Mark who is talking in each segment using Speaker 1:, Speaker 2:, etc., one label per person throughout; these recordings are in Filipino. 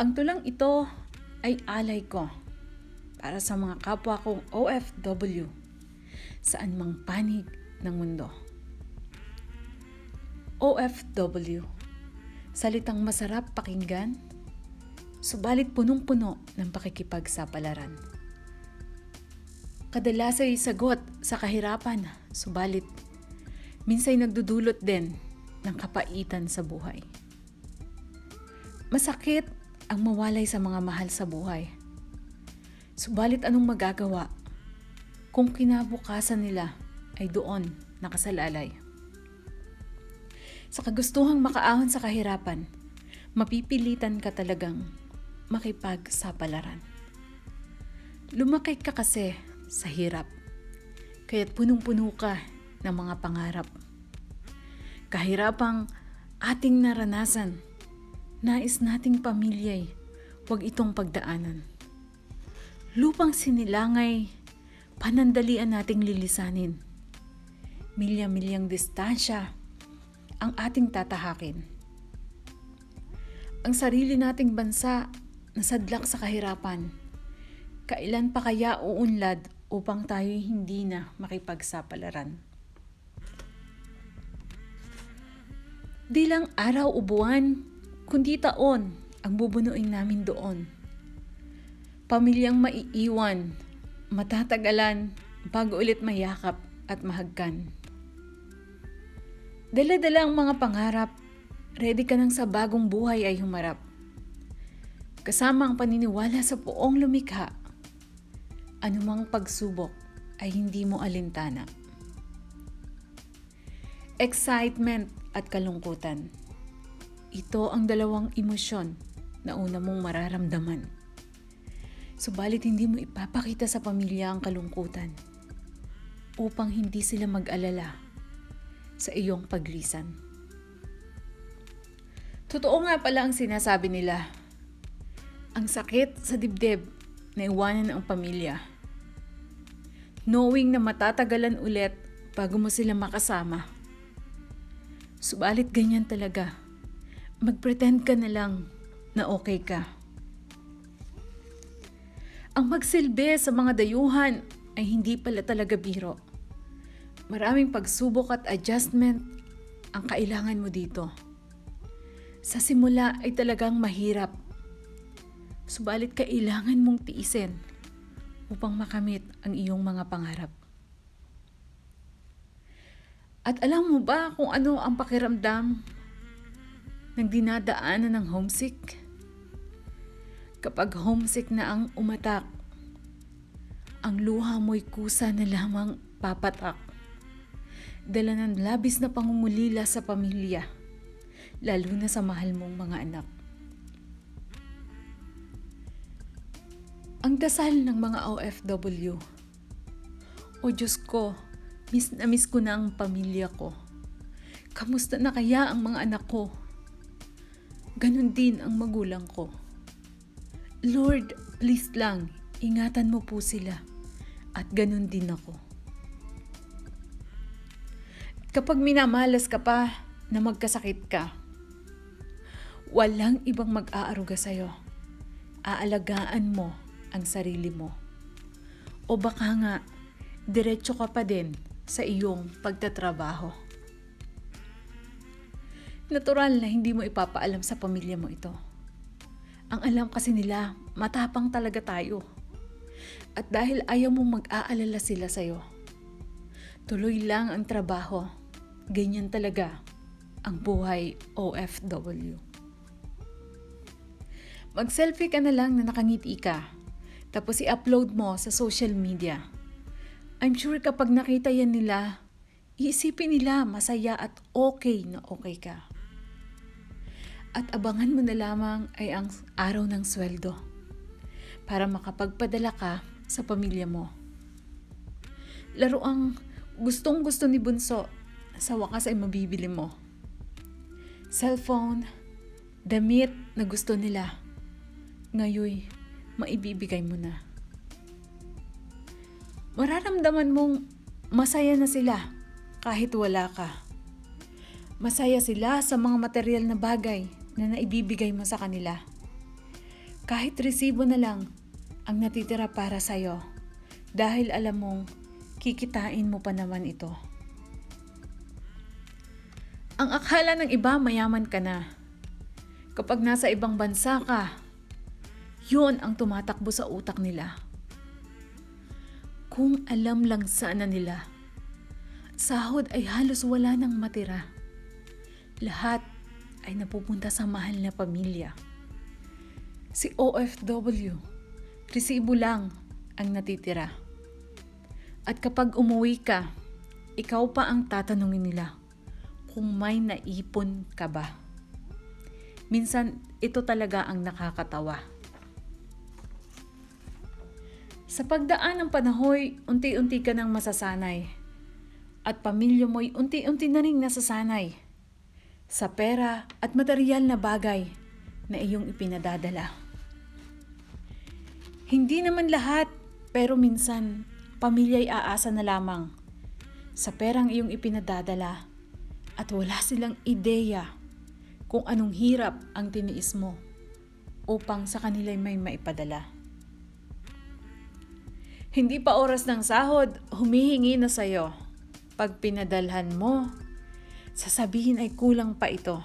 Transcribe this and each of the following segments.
Speaker 1: Ang tulang ito ay alay ko para sa mga kapwa kong OFW saan mang panig ng mundo. OFW, salitang masarap pakinggan, subalit punong-puno ng pakikipagsapalaran. Kadalas ay sagot sa kahirapan, subalit minsay nagdudulot din ng kapaitan sa buhay. Masakit ang mawalay sa mga mahal sa buhay. Subalit anong magagawa kung kinabukasan nila ay doon nakasalalay? Sa kagustuhang makaahon sa kahirapan, mapipilitan ka talagang makipagsapalaran. Lumaki ka kasi sa hirap, kaya't punong-puno ka ng mga pangarap. Kahirapang ating naranasan, nais nating pamilya'y huwag itong pagdaanan. Lupang sinilangay, panandalian nating lilisanin. Milya-milyang distansya ang ating tatahakin. Ang sarili nating bansa nasadlak sa kahirapan. Kailan pa kaya uunlad upang tayo hindi na makipagsapalaran? Di lang araw o buwan, kundi taon ang bubunuin namin doon. Pamilyang maiiwan, matatagalan, bago ulit mayakap at mahagkan. Dala-dala ang mga pangarap, ready ka nang sa bagong buhay ay humarap. Kasama ang paniniwala sa poong lumikha, anumang pagsubok ay hindi mo alintana. Excitement at kalungkutan. Ito ang dalawang emosyon na una mong mararamdaman. Subalit hindi mo ipapakita sa pamilya ang kalungkutan upang hindi sila mag-alala sa iyong paglisan. Totoo nga pala ang sinasabi nila. Ang sakit sa dibdib na iwanan ang pamilya. Knowing na matatagalan ulit bago mo sila makasama. Subalit ganyan talaga. Mag-pretend ka na lang na okay ka. Ang magsilbi sa mga dayuhan ay hindi pala talaga biro. Maraming pagsubok at adjustment ang kailangan mo dito. Sa simula ay talagang mahirap. Subalit kailangan mong tiisin upang makamit ang iyong mga pangarap. At alam mo ba kung ano ang pakiramdam ng dinadaanan ng homesick? Kapag homesick na ang umatak, ang luha mo'y kusa na lamang papatak. Dala ng labis na pangungulila sa pamilya, lalo na sa mahal mong mga anak. Ang dasal ng mga OFW. O Diyos ko, miss na miss ko na ang pamilya ko. Kamusta na kaya ang mga anak ko? Ganon din ang magulang ko. Lord, please lang, ingatan mo po sila. At ganon din ako. Kapag minamalas ka pa na magkasakit ka, walang ibang mag-aaruga sa'yo. Aalagaan mo ang sarili mo. O baka nga, diretso ka pa din sa iyong pagtatrabaho. Natural na hindi mo ipapaalam sa pamilya mo ito. Ang alam kasi nila, matapang talaga tayo. At dahil ayaw mong mag-aalala sila sa'yo, tuloy lang ang trabaho. Ganyan talaga ang buhay OFW. Mag-selfie ka na lang na nakangiti ka, tapos i-upload mo sa social media. I'm sure kapag nakita yan nila, iisipin nila masaya at okay na okay ka. At abangan mo na lamang ay ang araw ng sweldo para makapagpadala ka sa pamilya mo. Laro ang gustong gusto ni Bunso sa wakas ay mabibili mo. Cellphone, damit na gusto nila. Ngayoy, maibibigay mo na. Mararamdaman mong masaya na sila kahit wala ka. Masaya sila sa mga material na bagay na naibibigay mo sa kanila. Kahit resibo na lang ang natitira para sa'yo dahil alam mong kikitain mo pa naman ito. Ang akala ng iba mayaman ka na. Kapag nasa ibang bansa ka, yun ang tumatakbo sa utak nila. Kung alam lang sana nila, sahod ay halos wala nang matira. Lahat ay napupunta sa mahal na pamilya. Si OFW, resibo lang ang natitira. At kapag umuwi ka, ikaw pa ang tatanungin nila kung may naipon ka ba. Minsan, ito talaga ang nakakatawa. Sa pagdaan ng panahoy, unti-unti ka nang masasanay. At pamilya mo'y unti-unti na rin nasasanay. Sa pera at material na bagay na iyong ipinadadala. Hindi naman lahat, pero minsan, pamilya'y aasa na lamang sa perang iyong ipinadadala at wala silang ideya kung anong hirap ang tiniis mo upang sa kanila'y may maipadala. Hindi pa oras ng sahod, humihingi na sa'yo. Pag pinadalhan mo, sasabihin ay kulang pa ito.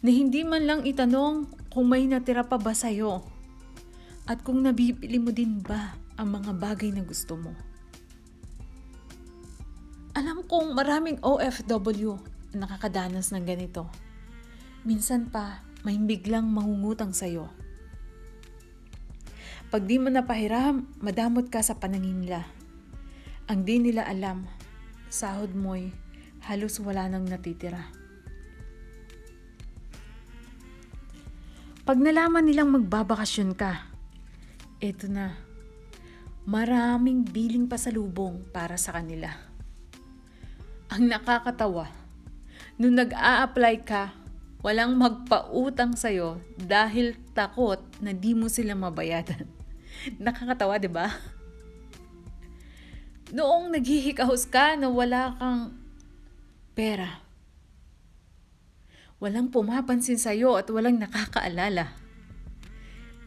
Speaker 1: Na hindi man lang itanong kung may natira pa ba sa'yo at kung nabibili mo din ba ang mga bagay na gusto mo. Alam kong maraming OFW ang nakakadanas ng ganito. Minsan pa, may biglang mangungutang sa'yo. Pag di mo napahiram, madamot ka sa panangin nila. Ang di nila alam, sahod mo'y halos wala nang natitira. Pag nalaman nilang magbabakasyon ka, eto na, maraming biling pasalubong para sa kanila. Ang nakakatawa, nung nag-a-apply ka, walang magpautang sa'yo dahil takot na di mo sila mabayadan. Nakakatawa, di ba? Noong naghihikahos ka na wala kang pera, walang pumapansin sa'yo at walang nakakaalala.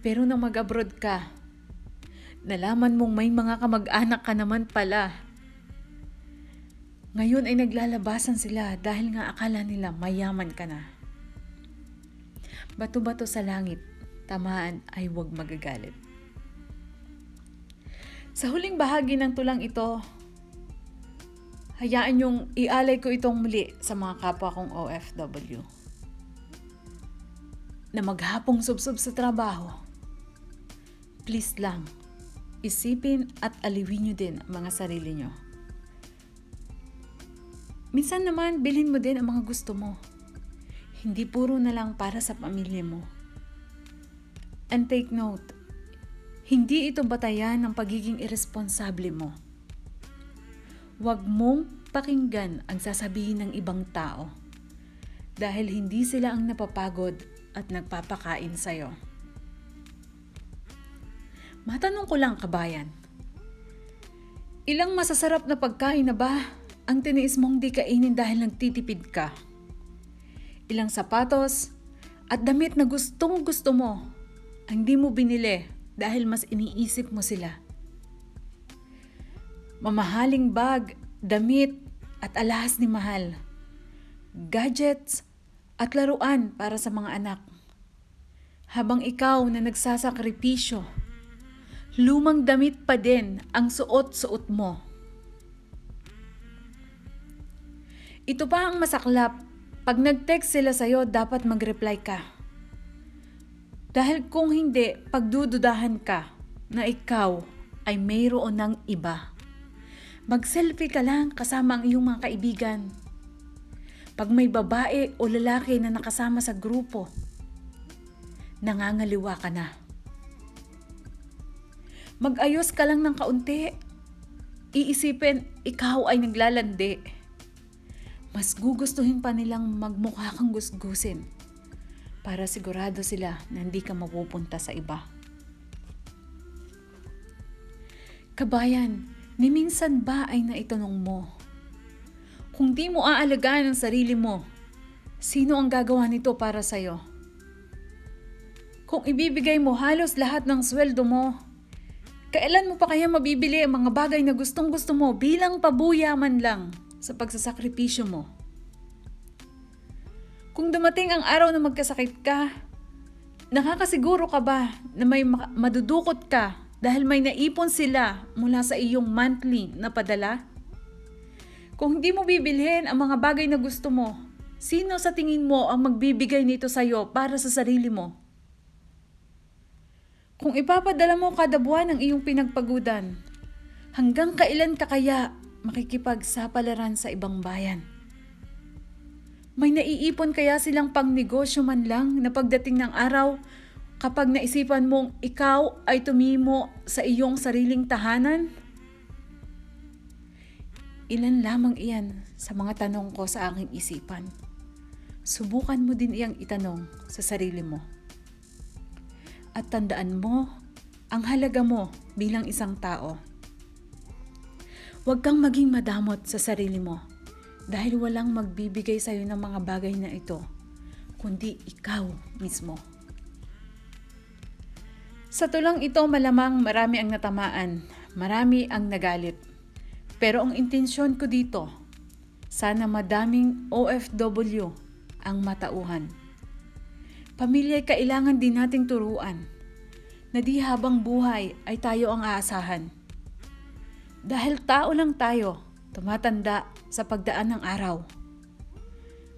Speaker 1: Pero nang mag-abroad ka, nalaman mong may mga kamag-anak ka naman pala. Ngayon ay naglalabasan sila dahil nga akala nila mayaman ka na. Bato-bato sa langit, tamaan ay huwag magagalit. Sa huling bahagi ng tulang ito, hayaan yung ialay ko itong muli sa mga kapwa kong OFW. Na maghapong subsob sa trabaho, please lang, isipin at aliwin nyo din ang mga sarili nyo. Minsan naman, bilhin mo din ang mga gusto mo. Hindi puro na lang para sa pamilya mo. And take note, hindi ito batayan ng pagiging irresponsable mo. Huwag mong pakinggan ang sasabihin ng ibang tao dahil hindi sila ang napapagod at nagpapakain sa'yo. Matanong ko lang kabayan, ilang masasarap na pagkain na ba ang tiniis mong di kainin dahil nagtitipid ka? Ilang sapatos at damit na gustong gusto mo ang di mo binili dahil mas iniisip mo sila. Mamahaling bag, damit at alahas ni mahal. Gadgets at laruan para sa mga anak. Habang ikaw na nagsasakripisyo, lumang damit pa din ang suot-suot mo. Ito pa ang masaklap. Pag nag-text sila sa'yo, dapat mag-reply ka. Dahil kung hindi, pagdududahan ka na ikaw ay mayroon ng iba. Mag-selfie ka lang kasama ang iyong mga kaibigan. Pag may babae o lalaki na nakasama sa grupo, nangangaliwa ka na. Mag-ayos ka lang ng kaunti. Iisipin, ikaw ay naglalandi. Mas gugustuhin pa nilang magmukha kang gusgusin para sigurado sila na hindi ka mapupunta sa iba. Kabayan, ni minsan ba ay naitanong mo? Kung di mo aalagaan ang sarili mo, sino ang gagawa nito para sa'yo? Kung ibibigay mo halos lahat ng sweldo mo, kailan mo pa kaya mabibili ang mga bagay na gustong gusto mo bilang pabuya man lang sa pagsasakripisyo mo? Kung dumating ang araw na magkasakit ka, nakakasiguro ka ba na may ma- madudukot ka dahil may naipon sila mula sa iyong monthly na padala? Kung hindi mo bibilhin ang mga bagay na gusto mo, sino sa tingin mo ang magbibigay nito sa'yo para sa sarili mo? Kung ipapadala mo kada buwan ang iyong pinagpagudan, hanggang kailan ka kaya makikipagsapalaran sa ibang bayan? May naiipon kaya silang pangnegosyo man lang na pagdating ng araw kapag naisipan mong ikaw ay tumimo sa iyong sariling tahanan? Ilan lamang iyan sa mga tanong ko sa aking isipan. Subukan mo din iyang itanong sa sarili mo. At tandaan mo ang halaga mo bilang isang tao. Huwag kang maging madamot sa sarili mo dahil walang magbibigay sa iyo ng mga bagay na ito, kundi ikaw mismo. Sa tulang ito malamang marami ang natamaan, marami ang nagalit. Pero ang intensyon ko dito, sana madaming OFW ang matauhan. Pamilya kailangan din nating turuan na di habang buhay ay tayo ang aasahan. Dahil tao lang tayo, tumatanda sa pagdaan ng araw.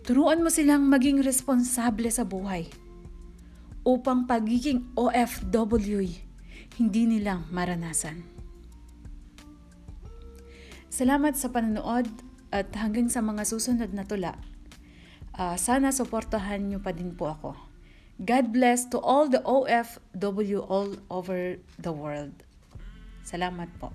Speaker 1: Turuan mo silang maging responsable sa buhay upang pagiging OFW hindi nilang maranasan. Salamat sa panonood at hanggang sa mga susunod na tula. Ah, sana suportahan niyo pa din po ako. God bless to all the OFW all over the world. Salamat po.